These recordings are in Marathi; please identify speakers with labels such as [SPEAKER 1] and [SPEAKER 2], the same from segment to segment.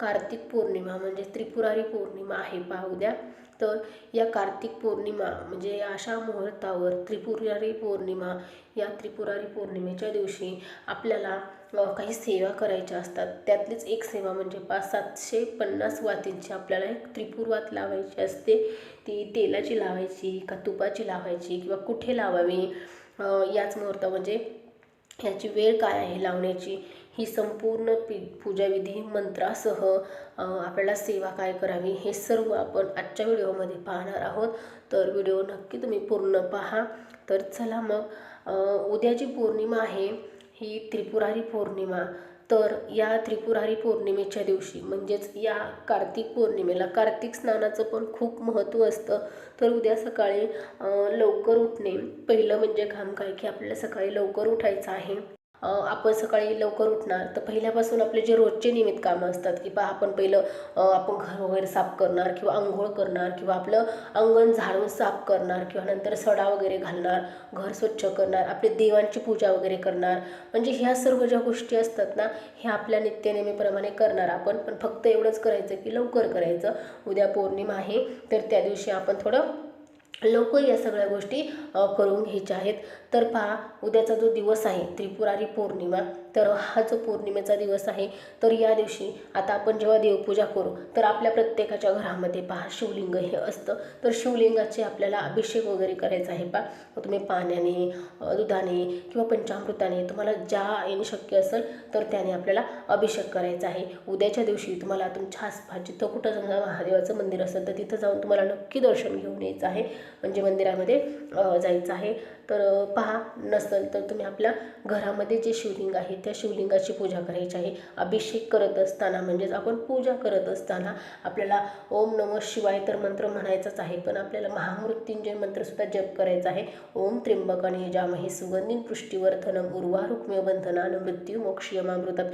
[SPEAKER 1] कार्तिक पौर्णिमा म्हणजे त्रिपुरारी पौर्णिमा आहे पहा उद्या. तर या कार्तिक पौर्णिमा म्हणजे अशा मुहूर्तावर त्रिपुरारी पौर्णिमा या त्रिपुरारी पौर्णिमेच्या दिवशी आपल्याला काही सेवा करायच्या असतात. त्यातलीच एक सेवा म्हणजे पाच सातशे पन्नास वातींची आपल्याला एक त्रिपुरवात लावायची असते. ती तेलाची लावायची का तुपाची लावायची किंवा कुठे लावावी? याच मुहूर्त म्हणजे याची वेळ काय आहे लावण्याची? ही संपूर्ण पी पूजाविधी मंत्रासह आपल्याला सेवा काय करावी हे सर्व आपण आजच्या व्हिडिओमध्ये पाहणार आहोत. तर व्हिडिओ नक्की तुम्ही पूर्ण पहा. तर चला मग उद्या जी पौर्णिमा आहे ही त्रिपुरारी पौर्णिमा. तर या त्रिपुरारी पौर्णिमेच्या दिवशी म्हणजेच या कार्तिक पौर्णिमेला कार्तिक स्नानाचं पण खूप महत्त्व असतं. तर उद्या सकाळी लवकर उठणे पहिलं म्हणजे काम काय की आपल्याला सकाळी लवकर उठायचं आहे. आपण सकाळी लवकर उठणार तर पहिल्यापासून आपले जे रोजचे नियमित कामं असतात की बा आपण पहिलं आपण घर वगैरे साफ करणार किंवा आंघोळ करणार किंवा आपलं अंगण झाडून साफ करणार किंवा नंतर सडा वगैरे घालणार घर स्वच्छ करणार आपले देवांची पूजा वगैरे करणार. म्हणजे ह्या सर्व ज्या गोष्टी असतात ना ह्या आपल्या नित्यनेमीप्रमाणे करणार आपण. पण फक्त एवढंच करायचं की लवकर करायचं. उद्या पौर्णिमा आहे तर त्या दिवशी आपण थोडं लवकर या सगळ्या गोष्टी करून घ्यायच्या आहेत. तर पहा उद्याचा जो दिवस आहे त्रिपुरारी पौर्णिमा तर हा जो पौर्णिमेचा दिवस आहे. तर या दिवशी आता आपण जेव्हा देवपूजा करू तर आपल्या प्रत्येकाच्या घरामध्ये पहा शिवलिंग हे असतं. तर शिवलिंगाचे आपल्याला अभिषेक वगैरे करायचा आहे पहा. तुम्ही पाण्याने दुधाने किंवा पंचामृताने तुम्हाला ज्या येणे शक्य असेल तर त्याने आपल्याला अभिषेक करायचा आहे. उद्याच्या दिवशी तुम्हाला तुमच्या आसपास जिथं कुठं समजा महादेवाचं मंदिर असेल तर तिथं जाऊन तुम्हाला नक्की दर्शन घेऊन यायचं आहे. म्हणजे मंदिरामध्ये जायचं आहे. तर पहा नसेल तर तुम्ही आपल्या घरामध्ये जे शिवलिंग आहे त्या शिवलिंगाची पूजा करायची आहे. अभिषेक करत असताना म्हणजेच आपण पूजा करत असताना आपल्याला ओम नम शिवाय तर मंत्र म्हणायचाच आहे पण आपल्याला महामृत्युंजय मंत्रसुद्धा जप करायचा आहे. ओम त्र्यंबकाने जामहे सुगंधी पुष्टीवर्धनम उर्वा रुक्म्य बंधनान मृत्यू मोक्षयमामृतात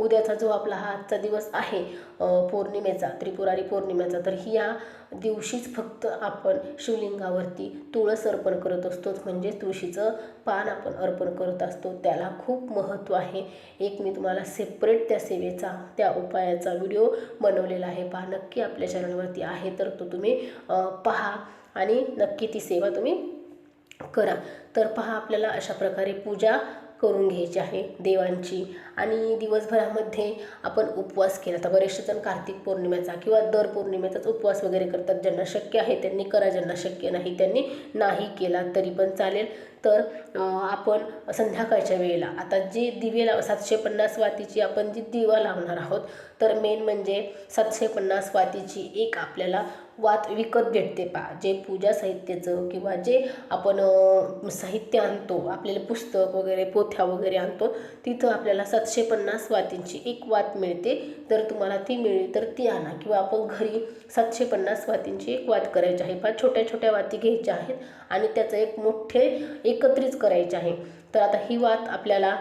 [SPEAKER 1] उद्याचा जो आपला हा आजचा दिवस आहे पौर्णिमेचा त्रिपुरारी पौर्णिमेचा तर ही या दिवशीच फक्त आपण शिवलिंगावरती तुळस अर्पण करत असतो. म्हणजे तुळशीचं पान आपण अर्पण करत असतो. त्याला खूप महत्त्व आहे. एक मी तुम्हाला सेपरेट त्या सेवेचा त्या उपायाचा व्हिडिओ बनवलेला आहे. पहा नक्की आपल्या चॅनलवरती आहे तर तो तुम्ही पहा आणि नक्की ती सेवा तुम्ही करा. तर पहा आपल्याला अशा प्रकारे पूजा करून घ्यायची आहे. देवांची आणि दिवसभरामध्ये आपण उपवास केला. तर बरेचसे जण कार्तिक पौर्णिमेचा किंवा दर पौर्णिमेचाच उपवास वगैरे करतात. ज्यांना शक्य आहे त्यांनी करा ज्यांना शक्य नाही त्यांनी नाही केला तरी पण चालेल. तर आपण संध्याकाळच्या वेळेला आता जे दिवे लाव सातशे पन्नास वातीची आपण जी दिवा लावणार आहोत तर मेन म्हणजे सातशे पन्नास वातीची एक आपल्याला वात विकत भेटते पा जे पूजा साहित्याचं किंवा जे आपण साहित्य आणतो आपल्याला पुस्तक वगैरे पोथ्या वगैरे आणतो तिथं आपल्याला सातशे सातशे पन्नास वातींची एक वात मिळते. तर तुम्हाला ती मिळेल तर ती आणा किंवा आपण घरी सातशे पन्नास वातींची एक वात करायची आहे. फार छोट्या छोट्या वाती घ्यायच्या आहेत आणि त्याचं एक मोठे एकत्रित करायचे आहे. तर आता ही वात आपल्याला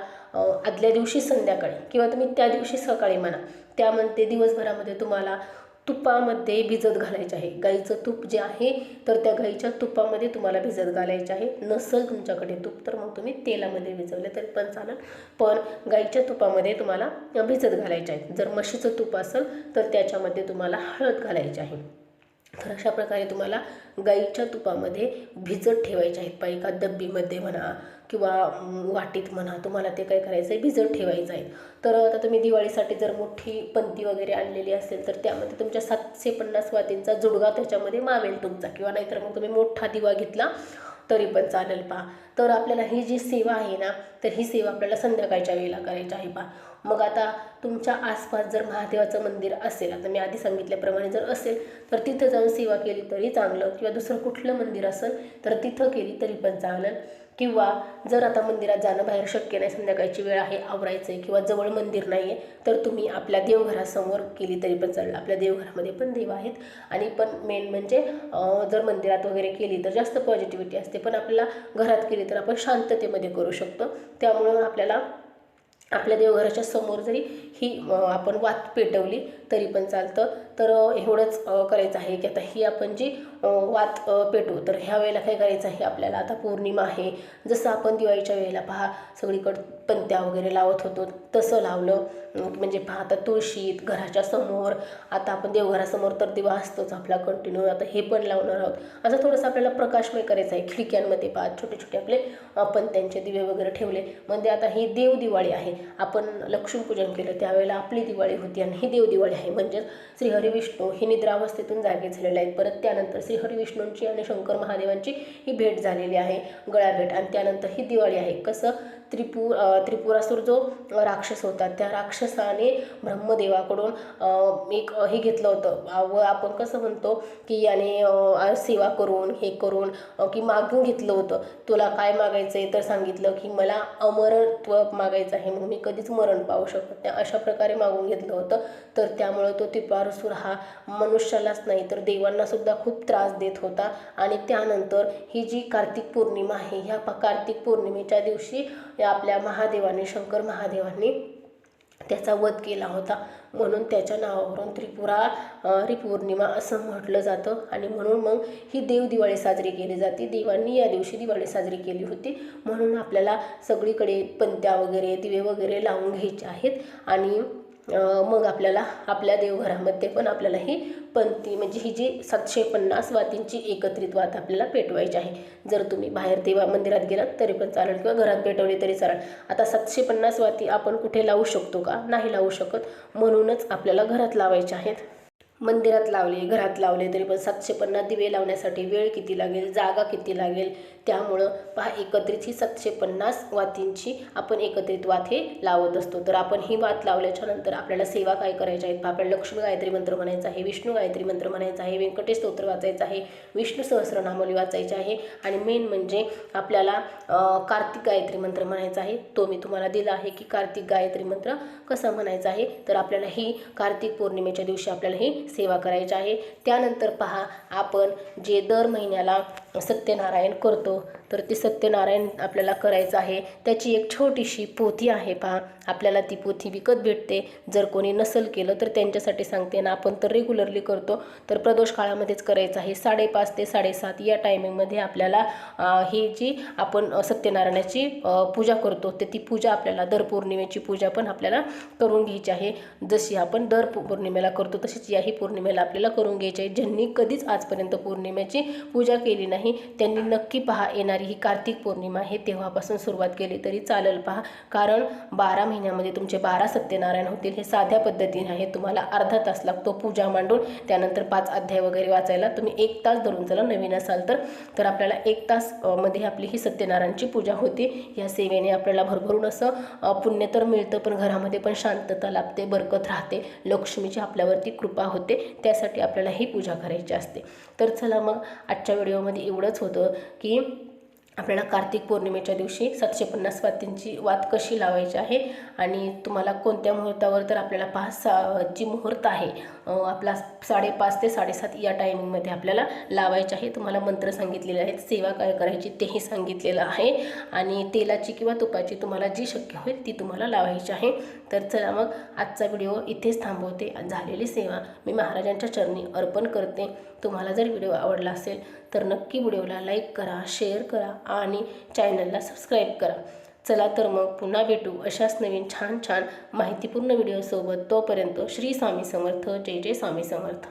[SPEAKER 1] आदल्या दिवशी संध्याकाळी किंवा तुम्ही त्या दिवशी सकाळी म्हणा. त्यामध्ये दिवसभरामध्ये तुम्हाला तुपामध्ये भिजत घालायचे आहे. गाईचं तूप जे आहे तर त्या गाईच्या तुपामध्ये तुम्हाला भिजत घालायचे आहे. नसेल तुमच्याकडे तूप तर मग तुम्ही तेलामध्ये भिजवले तरी पण चालेल. पण गाईच्या तुपामध्ये तुम्हाला भिजत घालायचे आहे. जर म्हशीचं तूप असेल तर त्याच्यामध्ये तुम्हाला हळद घालायची आहे. तर अशा प्रकारे तुम्हाला गाईच्या तुपामध्ये भिजत ठेवायचे आहेत. पा एका डब्बीमध्ये म्हणा किंवा वाटीत म्हणा तुम्हाला ते काय करायचं आहे भिजत ठेवायचं आहे तर आता तुम्ही दिवाळीसाठी जर मोठी पंती वगैरे आणलेली असेल तर त्यामध्ये तुमच्या सातशे पन्नास वातींचा जुडगा त्याच्यामध्ये मावेल तुमचा. किंवा नाहीतर मग तुम्ही मोठा दिवा घेतला तरी पण चालेल पा तर आपल्याला ही जी सेवा आहे ना तर ही सेवा आपल्याला संध्याकाळच्या वेळेला करायची आहे पा मग आता तुमच्या आसपास जर महादेवाचं मंदिर असेल आता मी आधी सांगितल्याप्रमाणे जर असेल तर तिथं जाऊन सेवा केली तरी चांगलं. किंवा दुसरं कुठलं मंदिर असेल तर तिथं केली तरी पण चांगलं. किंवा जर आता मंदिरात जाणं बाहेर शक्य नाही संध्याकाळची वेळ आहे आवरायचं आहे किंवा जवळ मंदिर नाही आहे तर तुम्ही आपल्या देवघरासमोर केली तरी पण चालेल. आपल्या देवघरामध्ये पण देव आहेत. आणि पण मेन म्हणजे जर मंदिरात वगैरे केली तर जास्त पॉझिटिव्हिटी असते. पण आपल्याला घरात केली तर आपण शांततेमध्ये करू शकतो. त्यामुळं आपल्याला आपल्या देवघराच्या समोर जरी ही आपण वात पेटवली तरी पण चालतं. तर एवढंच करायचं आहे की आता ही आपण जी वात पेटू तर ह्या वेळेला काय करायचं आहे आपल्याला? आता पौर्णिमा आहे. जसं आपण दिवाळीच्या वेळेला पहा सगळीकडं पंत्या वगैरे लावत होतो तसं लावलं. म्हणजे पहा आता तुळशीत घराच्या समोर आता आपण देवघरासमोर तर दिवा असतोच आपला कंटिन्यू आता हे पण लावणार आहोत. असं थोडंसं आपल्याला प्रकाशमय करायचं आहे. खिडक्यांमध्ये पहा छोटे छोटे आपले पंत्यांचे दिवे वगैरे ठेवले. म्हणजे आता ही देव दिवाळी आहे. आपण लक्ष्मीपूजन केलं त्यावेळेला आपली दिवाळी होती आणि ही देव दिवाळी आहे. म्हणजेच श्रीहरी विष्णू हे निद्रावस्थेतून जागे झालेले आहेत. परत त्यानंतर श्रीहरी विष्णूंची आणि शंकर महादेवांची ही भेट झालेली आहे. गळाभेट आणि त्यानंतर ही दिवाळी आहे. कसं? त्रिपुर त्रिपुरासूर जो राक्षस होता त्या राक्षसाने ब्रह्मदेवाकडून एक हे घेतलं होतं. व आपण कसं म्हणतो की याने सेवा करून हे करून की मागून घेतलं होतं. तुला काय मागायचं आहे तर सांगितलं की मला अमरत्व मागायचं आहे. म्हणून मी कधीच मरण पाहू शकत नाही. अशा प्रकारे मागून घेतलं होतं. तर त्यामुळं तो त्रिपुरासूर हा मनुष्यालाच नाही तर देवांनासुद्धा खूप त्रास देत होता. आणि त्यानंतर ही जी कार्तिक पौर्णिमा आहे ह्या कार्तिक पौर्णिमेच्या दिवशी या आपल्या महादेवाने शंकर महादेवांनी त्याचा वध केला होता. म्हणून त्याच्या नावावरून त्रिपुरा रिपौर्णिमा असं म्हटलं जातं. आणि म्हणून मग ही देव दिवाळी साजरी केली जाते. देवांनी या दिवशी दिवाळी साजरी केली होती. म्हणून आपल्याला सगळीकडे पंत्या वगैरे दिवे वगैरे लावून घ्यायचे आहेत. आणि मग आपल्याला आपल्या देवघरामध्ये पण आपल्याला ही पंथी म्हणजे ही जी सातशे पन्नास वातींची एकत्रित वात आपल्याला पेटवायची आहे. जर तुम्ही बाहेर देवा मंदिरात गेलात तरी पण चालेल किंवा घरात पेटवली तरी चालेल. आता सातशे पन्नास वाती आपण कुठे लावू शकतो का? नाही लावू शकत. म्हणूनच आपल्याला घरात लावायच्या आहेत. मंदिरात लावले घरात लावले तरी पण सातशे पन्नास दिवे लावण्यासाठी वेळ किती लागेल जागा किती लागेल? त्यामुळं पहा एकत्रित ही सातशे पन्नास वातींची आपण एकत्रित वात हे लावत असतो. तर आपण ही वात लावल्याच्या नंतर आपल्याला सेवा काय करायच्या आहेत? आपल्याला लक्ष्मी गायत्री मंत्र म्हणायचा आहे विष्णू गायत्री मंत्र म्हणायचा आहे व्यंकटेश स्तोत्र वाचायचं आहे विष्णू सहस्रनामोली वाचायची आहे आणि मेन म्हणजे आपल्याला कार्तिक गायत्री मंत्र म्हणायचा आहे. तो मी तुम्हाला दिला आहे की कार्तिक गायत्री मंत्र कसा म्हणायचा आहे? तर आपल्याला ही कार्तिक पौर्णिमेच्या दिवशी आपल्याला ही सेवा करायची आहे. त्यानंतर पहा आपण जे दर महिन्याला सत्यनारायण करतो तर ते सत्यनारायण आपल्याला करायचं आहे. त्याची एक छोटीशी पोथी आहे पहा. आपल्याला ती पोथी विकत भेटते. जर कोणी नसल केलं तर त्यांच्यासाठी सांगते. ना आपण तर रेग्युलरली करतो तर प्रदोष काळामध्येच करायचं आहे. साडेपाच ते साडेसात या टायमिंगमध्ये आपल्याला हे ही जी आपण सत्यनारायणाची पूजा करतो तर ती पूजा आपल्याला दर पौर्णिमेची पूजा पण आपल्याला करून घ्यायची आहे. जशी आपण दर पौर्णिमेला करतो तशीच याही पौर्णिमेला आपल्याला करून घ्यायचे आहे ज्यांनी कधीच आजपर्यंत पौर्णिमेची पूजा केली नाही त्यांनी नक्की पहा येणारी ही कार्तिक पौर्णिमा आहे तेव्हापासून सुरुवात केली तरी चालेल पहा. कारण बारा महिन्यामध्ये तुमचे बारा सत्यनारायण होतील हे साध्या पद्धतीने आहे. तुम्हाला अर्धा तास लागतो पूजा मांडून. त्यानंतर पाच अध्याय वगैरे वाचायला. तुम्ही एक तास धरून चला नवीन असाल तर. तर आपल्याला एक तासमध्ये आपली ही सत्यनारायणची पूजा होते. या सेवेने आपल्याला भरभरून असं पुण्य तर मिळतं पण घरामध्ये पण शांतता लाभते बरकत राहते. लक्ष्मीची आपल्यावरती कृपा होते. त्यासाठी आपल्याला ही पूजा करायची असते. तर चला मग आजच्या व्हिडिओमध्ये एवढंच होतं की आपल्याला कार्तिक पौर्णिमेच्या दिवशी सातशे पन्नास वातींची वात कशी लावायची आहे आणि तुम्हाला कोणत्या मुहूर्तावर तर आपल्याला पाच सा जी मुहूर्त आहे आपला साडेपाच ते साडेसात या टायमिंगमध्ये आपल्याला लावायचे आहे. तुम्हाला मंत्र सांगितलेले आहेत सेवा काय करायची तेही सांगितलेलं आहे. आणि तेलाची किंवा तुपाची तुम्हाला जी शक्य होईल ती तुम्हाला लावायची आहे. तर चला मग आजचा व्हिडिओ इथेच थांबवते. झालेली सेवा मी महाराजांच्या चरणी अर्पण करते. तुम्हाला जर व्हिडिओ आवडला असेल तर नक्की व्हिडिओला लाईक करा शेअर करा आणि चॅनलला सबस्क्राईब करा. चला तर मग पुन्हा भेटू अशाच नवीन छान छान माहितीपूर्ण व्हिडिओसोबत. तोपर्यंत श्री स्वामी समर्थ जय जय स्वामी समर्थ.